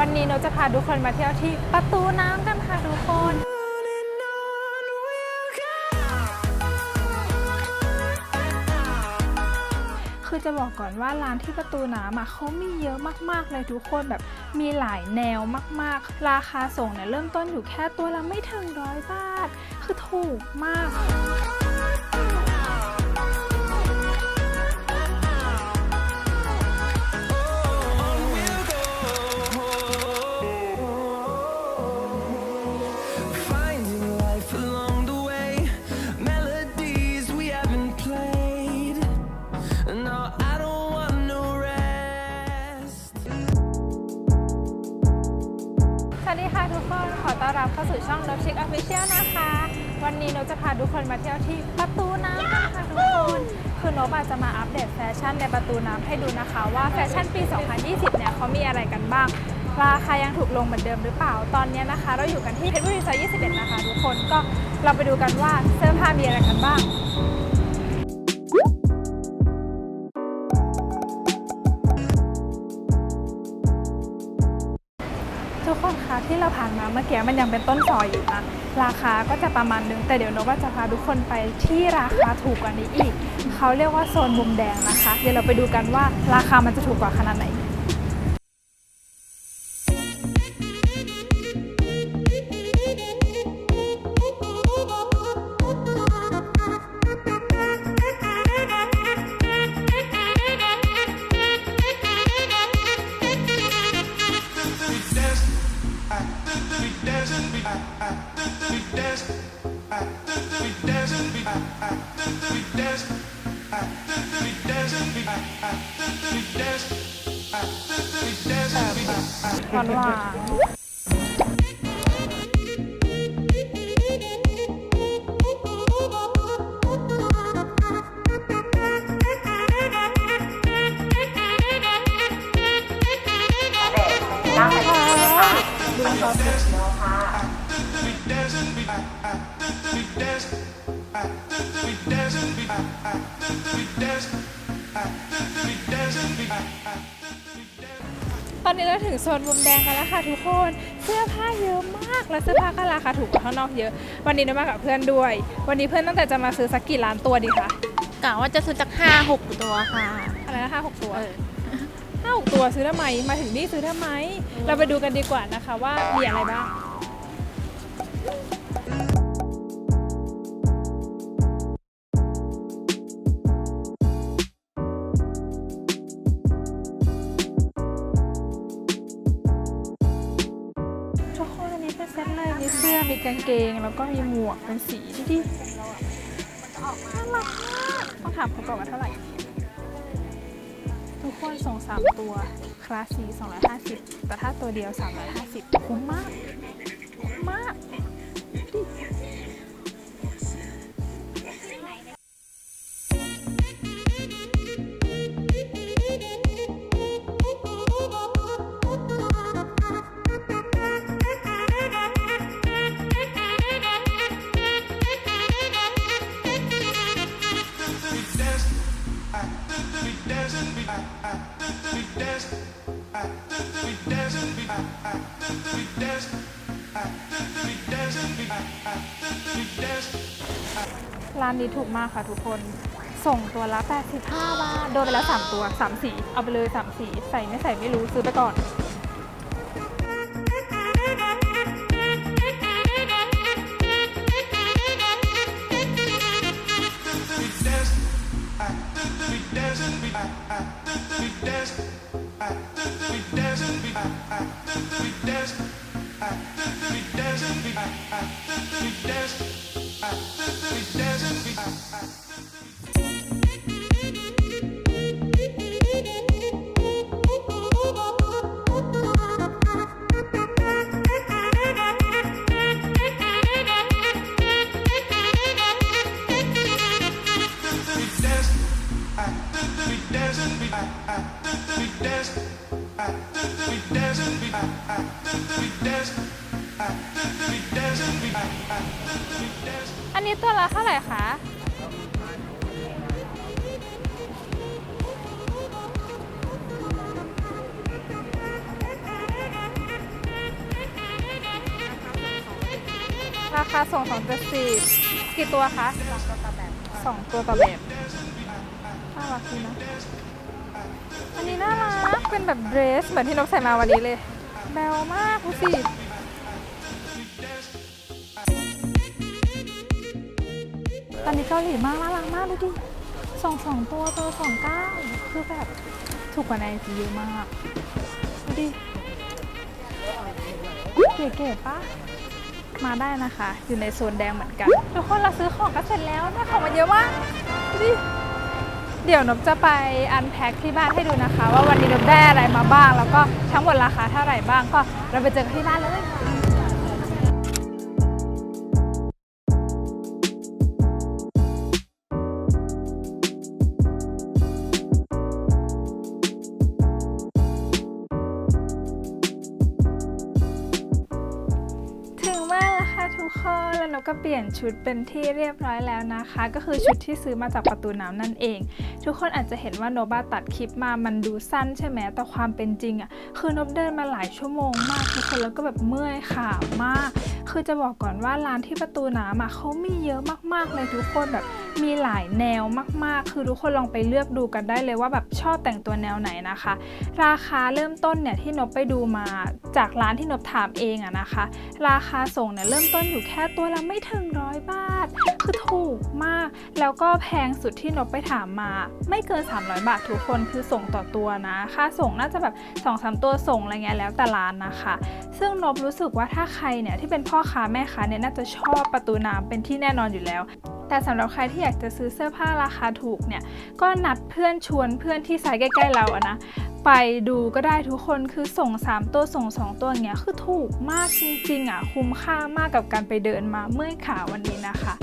วันนี้เราจะพาทุกคนมาเที่ยวที่ประตูน้ำกันค่ะทุกคนคือจะบอกก่อนว่าร้านที่ประตูน้ำอะเขามีเยอะมากๆเลยทุกคนแบบมีหลายแนวมากๆ ราคาส่งเนี่ยเริ่มต้นอยู่แค่ตัวละไม่ถึงร้อยบาท คือถูกมาก วันนี้นกจะพาทุกคนมาเที่ยวที่ประตูน้ำกันค่ะทุกคนคือนกอาจจะมาอัปเดตแฟชั่นในประตูน้ำให้ดูนะคะว่าแฟชั่นปี 2020 เนี่ยเขามีอะไรกันบ้าง ราคายังถูกลงเหมือนเดิมหรือเปล่า ตอนนี้นะคะ เราอยู่กันที่เพชรบุรีซอย21 นะคะทุกคนก็เราไปดูกันว่าเสื้อผ้ามีอะไรกันบ้าง ทุกคนคะที่เราผ่านมาเมื่อกี้มันยังเป็นต้นซอยอยู่นะราคาก็จะประมาณนึงแต่เดี๋ยวโนว่าจะพาทุกคนไปที่ราคาถูกกว่านี้อีก เขาเรียกว่าโซนมุมแดงนะคะ เดี๋ยวเราไปดูกันว่าราคามันจะถูกกว่าขนาดไหน ถึงโซนมุมแดงกันแล้วค่ะทุกคน เสื้อผ้าเยอะมาก และเสื้อผ้าก็ราคาถูกกว่าข้างนอกเยอะ วันนี้เรามากับเพื่อนด้วย วันนี้เพื่อนตั้งแต่จะมาซื้อสักกี่ล้านตัวดีคะกะว่าจะซื้อจากห้าหกตัวค่ะ อะไรนะห้าหกตัวเออห้าหกตัวซื้อทำไม มาถึงนี่ซื้อทำไม เราไปดูกันดีกว่านะคะว่ามีอะไรบ้าง มีเสื้อมีกางเกงแล้วก็มีหมวกเป็นสีดูดิน่ารักมากต้องถามเขาก่อนว่าเท่าไหร่ ทุกคนส่ง 3 ตัว คลาสสี250 แต่ถ้าตัวเดียว 350 คุ้มมาก คุ้มมาก ร้านนี้ถูกมากค่ะทุกคน ส่งตัวละ 85 บาท โดนไปแล้ว 3 ตัว 3 สี เอาไปเลย 3 สี ใส่ไม่ใส่ไม่รู้ซื้อไปก่อน อัน นี้ตัวละเท่าไหร่คะราคาส่งสองเจ็ดสี่กี่ตัวคะสองตัวต่อแบบน่ารักดีนะ อันนี้น่ารัก เป็นแบบเดรส เหมือนที่นกใส่มาวันนี้เลย แบวมากดูสิ ตอนนี้เกาหลีมากน่ารักมากดูดิสองสองตัวตัวสองเก้าคือแบบถูกกว่าในไอจีเยอะมาก ดูดิ เก๋ๆปะมาได้นะคะ อยู่ในโซนแดงเหมือนกันทุกคนเราซื้อของกันเสร็จแล้วได้ของมาเยอะมากดูดิเดี๋ยวนบจะไปอันแพ็คที่บ้านให้ดูนะคะ ว่าวันนี้นบได้อะไรมาบ้าง แล้วก็ทั้งหมดราคาเท่าไหร่บ้างก็เราไปเจอกันที่บ้านเลย เปลี่ยนชุดเป็นที่เรียบร้อยแล้วนะคะ ก็คือชุดที่ซื้อมาจากประตูน้ำนั่นเอง ทุกคนอาจจะเห็นว่าโนบาตัดคลิปมามันดูสั้นใช่ไหมแต่ความเป็นจริงอะ่ะคือนบเดินมาหลายชั่วโมงมากทุกคนแล้วก็แบบเมื่อยขามาก คือจะบอกก่อนว่าร้านที่ประตูน้ำอะเขามีเยอะมากๆเลยทุกคนแบบมีหลายแนวมากๆ คือทุกคนลองไปเลือกดูกันได้เลยว่าแบบชอบแต่งตัวแนวไหนนะคะ ราคาเริ่มต้นเนี่ยที่นบไปดูมาจากร้านที่นบถามเองอะนะคะ ราคาส่งเนี่ยเริ่มต้นอยู่แค่ตัวละไม่ถึงร้อย บาท คือถูกมาก แล้วก็แพงสุดที่นบไปถามมา ไม่เกิน 300 บาททุกคนคือส่งต่อตัวนะ ค่าส่งน่าจะแบบ2อสตัวส่งอะไรเงี้ยแล้วแต่ร้านนะคะ ซึ่งนบรู้สึกว่าถ้าใครเนี่ยที่เป็นพ่อค้าแม่ค้าเนี่ยน่าจะชอบประตูน้ำเป็นที่แน่นอนอยู่แล้วแต่สำหรับใครที่อยากจะซื้อเสื้อผ้าราคาถูกเนี่ย ก็นัดเพื่อนชวนเพื่อนที่ไซส์ใกล้ ๆ เราอะนะ ไปดูก็ได้ทุกคนคือส่ง 3 ตัวส่ง 2 ตัวอย่างเงี้ยคือถูกมากจริงๆอะคุ้มค่ามากกับการไปเดินมาเมื่อยขาวันนี้นะคะ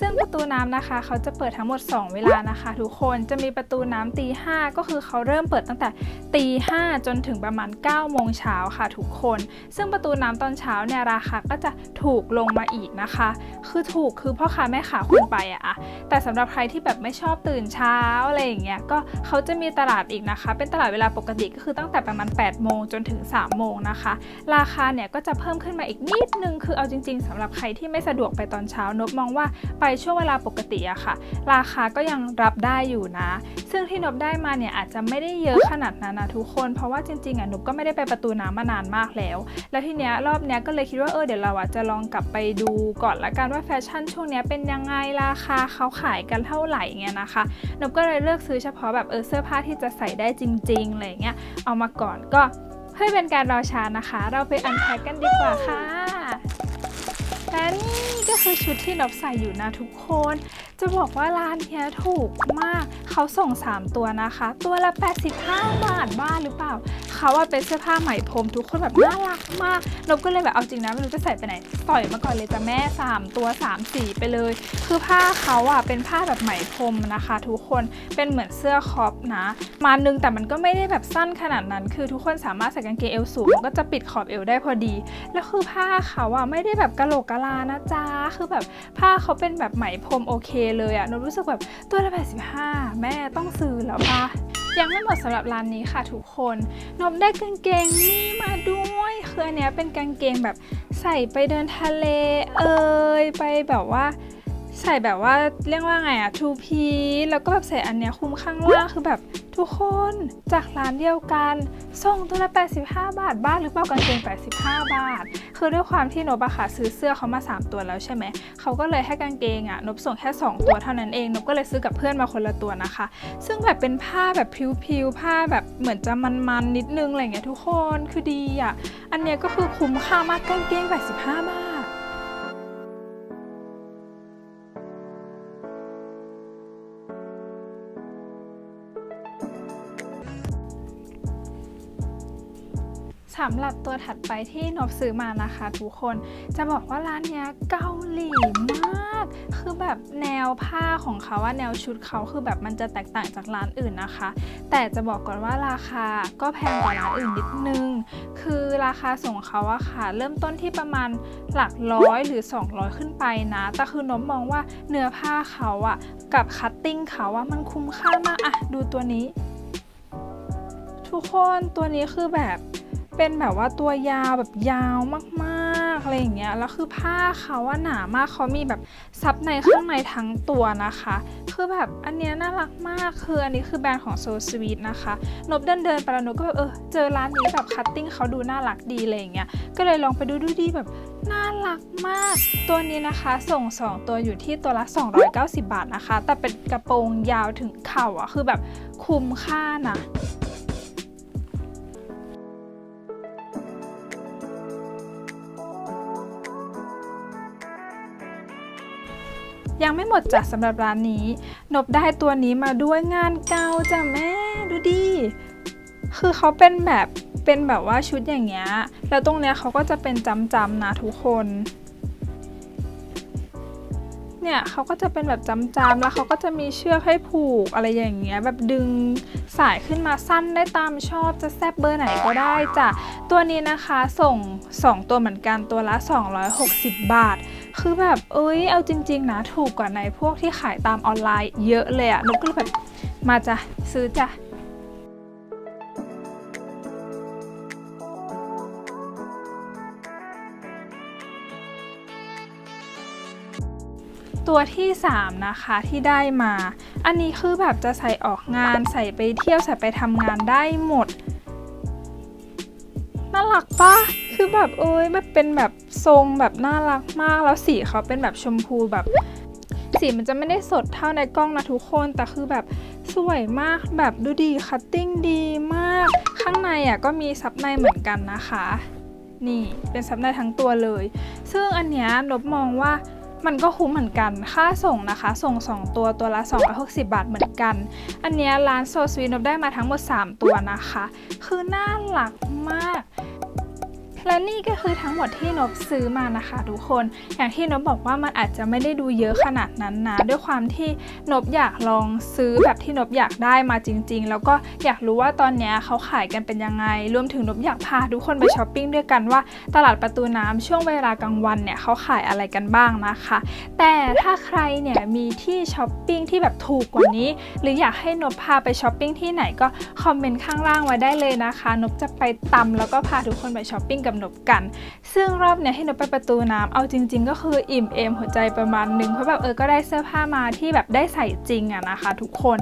ซึ่งประตูน้ำนะคะ เขาจะเปิดทั้งหมด 2 เวลานะคะ ทุกคนจะมีประตูน้ำตีห้าก็คือเขาเริ่มเปิดตั้งแต่ตีห้าจนถึงประมาณ9โมงเช้าค่ะทุกคน ซึ่งประตูน้ำตอนเช้าเนี่ยราคาก็จะถูกลงมาอีกนะคะ คือถูกคือพ่อค้าแม่ค้าควรไปอะอะแต่สำหรับใครที่แบบไม่ชอบตื่นเช้าอะไรอย่างเงี้ยก็เขาจะมีตลาดอีกนะคะ เป็นตลาดเวลาปกติก็คือตั้งแต่ประมาณ8โมงจนถึง3โมงนะคะ ราคาเนี่ยก็จะเพิ่มขึ้นมาอีกนิดนึงคือเอาจริง ๆสำหรับใครที่ไม่สะดวกไปตอนเช้านบมองว่าไปช่วงเวลาปกติอะค่ะ ราคาก็ยังรับได้อยู่นะ ซึ่งที่นบได้มาเนี่ยอาจจะไม่ได้เยอะขนาดนั้นนะทุกคน เพราะว่าจริงๆอะนบก็ไม่ได้ไปประตูน้ำมานานมากแล้ว แล้วทีเนี้ยรอบเนี้ยก็เลยคิดว่าเออเดี๋ยวเราอะจะลองกลับไปดูก่อนละกันว่าแฟชั่นช่วงเนี้ยเป็นยังไงราคาเขาขายกันเท่าไหร่เงี้ยนะคะนบก็เลยเลือกซื้อเฉพาะแบบเออเสื้อผ้าที่จะใส่ได้จริงๆอะไรเงี้ยเอามาก่อนก็เพื่อเป็นการรอช้านะคะ เราไปอันแพ็กกันดีกว่าค่ะ และนี่ก็คือชุดที่นบใส่อยู่นะทุกคน จะบอกว่าร้านเนี้ยถูกมาก เขาส่ง 3 ตัวนะคะ ตัวละ 85 บาทบ้าหรือเปล่า เขาว่าเป็นเสื้อผ้าไหมพรมทุกคนแบบน่ารักมากนบก็เลยแบบเอาจริงนะไม่รู้จะใส่ไปไหนต่อยมาก่อนเลยจ้ะแม่ 3 ตัว 3 สีไปเลย คือผ้าเขาอะเป็นผ้าแบบไหมพรมนะคะ ทุกคนเป็นเหมือนเสื้อคอปนะ มานึงแต่มันก็ไม่ได้แบบสั้นขนาดนั้น คือทุกคนสามารถใส่กางเกงเอวสูงก็จะปิดขอบเอวได้พอดี แล้วคือผ้าเขาอะไม่ได้แบบกะโหลกกะลานะจ๊ะคือแบบผ้าเขาเป็นแบบไหมพรมโอเคเลยอะนนรู้สึกแบบตัวละ85 แม่ต้องซื้อแล้วปะยังไม่หมดสำหรับร้านนี้ค่ะทุกคนนมได้กางเกงนี่มาด้วยคืออันเนี้ยเป็นกางเกงแบบใส่ไปเดินทะเลเอยไปแบบว่า ใส่แบบว่าเรียกว่าไงอะทูพีแล้วก็แบบใส่อันเนี้ยคุมข้างล่างคือแบบทุกคนจากร้านเดียวกันส่งตัวละ 85 บาท บ้านหรือเปล่ากางเกง 85 บาท คือด้วยความที่นบอะค่ะซื้อเสื้อเขามา 3 ตัวแล้วใช่ไหม เขาก็เลยให้กางเกงอะนบส่งแค่ 2 ตัวเท่านั้นเอง นบก็เลยซื้อกับเพื่อนมาคนละตัวนะคะ ซึ่งแบบเป็นผ้าแบบพิวๆผ้าแบบเหมือนจะมันๆนิดนึงอะไรเงี้ยทุกคน คือดีอะอันเนี้ยก็คือคุ้มค่ามากกางเกง 85 บาท สำหรับตัวถัดไปที่นบซื้อมานะคะทุกคนจะบอกว่าร้านเนี้ยเกาหลีมาก คือแบบแนวผ้าของเขาว่าแนวชุดเขาคือแบบมันจะแตกต่างจากร้านอื่นนะคะ แต่จะบอกก่อนว่าราคาก็แพงกว่าร้านอื่นนิดนึง คือราคาส่งเขาอะค่ะ เริ่มต้นที่ประมาณหลักร้อยหรือ 200 ขึ้นไปนะแต่คือนบมองว่าเนื้อผ้าเขาอะกับคัตติ้งเขาอะมันคุ้มค่ามากอะดูตัวนี้ ทุกคนตัวนี้คือแบบ เป็นแบบว่าตัวยาวแบบยาวมากๆอะไรอย่างเงี้ยแล้วคือผ้าเขาว่าหนามากเขามีแบบซับในข้างในทั้งตัวนะคะ คือแบบอันเนี้ยน่ารักมากคืออันนี้คือแบรนด์ของ So Sweet นะคะนบเดินเดินๆไปแล้วนบก็แบบเออเจอร้านนี้แบบคัตติ้งเขาดูน่ารักดีอะไรอย่างเงี้ยก็เลยลองไปดูดูดีแบบน่ารักมาก ตัวนี้นะคะส่ง 2 ตัวอยู่ที่ตัวละ 290 บาทนะคะ แต่เป็นกระโปรงยาวถึงเข่าอะคือแบบคุ้มค่านะ ยังไม่หมดจ้ะสำหรับร้านนี้ นบได้ตัวนี้มาด้วยงานเก่าจ้ะแม่ดูดิคือเขาเป็นแบบเป็นแบบว่าชุดอย่างเงี้ยแล้วตรงเนี้ยเขาก็จะเป็นจำๆนะทุกคนเนี่ยเขาก็จะเป็นแบบจำๆแล้วเขาก็จะมีเชือกให้ผูกอะไรอย่างเงี้ยแบบดึงสายขึ้นมาสั้นได้ตามชอบจะแซบเบอร์ไหนก็ได้จ้ะตัวนี้นะคะส่ง 2 ตัวเหมือนกันตัวละ 260 บาท คือแบบเอ้ยเอาจริง ๆ นะ ถูกกว่าในพวกที่ขายตามออนไลน์เยอะเลยอะนุกก็เลยแบบมาจ้ะซื้อจ้ะตัวที่ 3 นะคะที่ได้มา อันนี้คือแบบจะใส่ออกงานใส่ไปเที่ยวใส่ไปทำงานได้หมด แบบเอ้ยแบบเป็นแบบทรงแบบน่ารักมากแล้วสีเขาเป็นแบบชมพูแบบ สีมันจะไม่ได้สดเท่าในกล้องนะทุกคน แต่คือแบบสวยมากแบบดูดีคัตติ้งดีมาก ข้างในอะก็มีซับในเหมือนกันนะคะ นี่เป็นซับในทั้งตัวเลย ซึ่งอันเนี้ยนบมองว่ามันก็คุ้มเหมือนกัน ค่าส่งนะคะ ส่ง 2 ตัว ตัวละ 260 บาทเหมือนกัน อันเนี้ยร้านโซสวีนบได้มาทั้งหมด 3 ตัวนะคะ คือน่ารักมาก และนี่ก็คือทั้งหมดที่นบซื้อมานะคะ ทุกคน อย่างที่นบบอกว่ามันอาจจะไม่ได้ดูเยอะขนาดนั้นนะ ด้วยความที่นบอยากลองซื้อแบบที่นบอยากได้มาจริง ๆ แล้วก็อยากรู้ว่าตอนนี้เขาขายกันเป็นยังไง รวมถึงนบอยากพาทุกคนไปช้อปปิ้งด้วยกันว่าตลาดประตูน้ำช่วงเวลากลางวันเนี่ยเขาขายอะไรกันบ้างนะคะ แต่ถ้าใครเนี่ยมีที่ช้อปปิ้งที่แบบถูกกว่านี้ หรืออยากให้นบพาไปช้อปปิ้งที่ไหนก็คอมเมนต์ข้างล่างไว้ได้เลยนะคะ นบจะไปตำแล้วก็พาทุกคนไปช้อปปิ้งกับนบกัน ซึ่งรอบเนี้ยให้นบไปประตูน้ำเอาจริง ๆ ก็คืออิ่มเอมหัวใจประมาณหนึงเพราะแบบเออก็ได้เสื้อผ้ามาที่แบบได้ใส่จริงอะนะคะ ทุกคน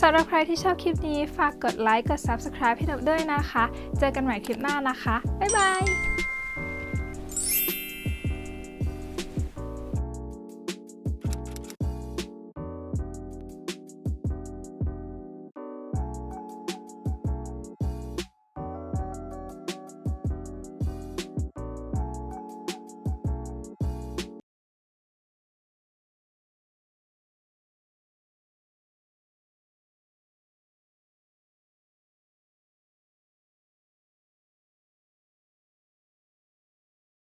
สำหรับใครที่ชอบคลิปนี้ฝากกดไลค์กด Subscribe ให้นบด้วยนะคะ เจอกันใหม่คลิปหน้านะคะบ๊ายบาย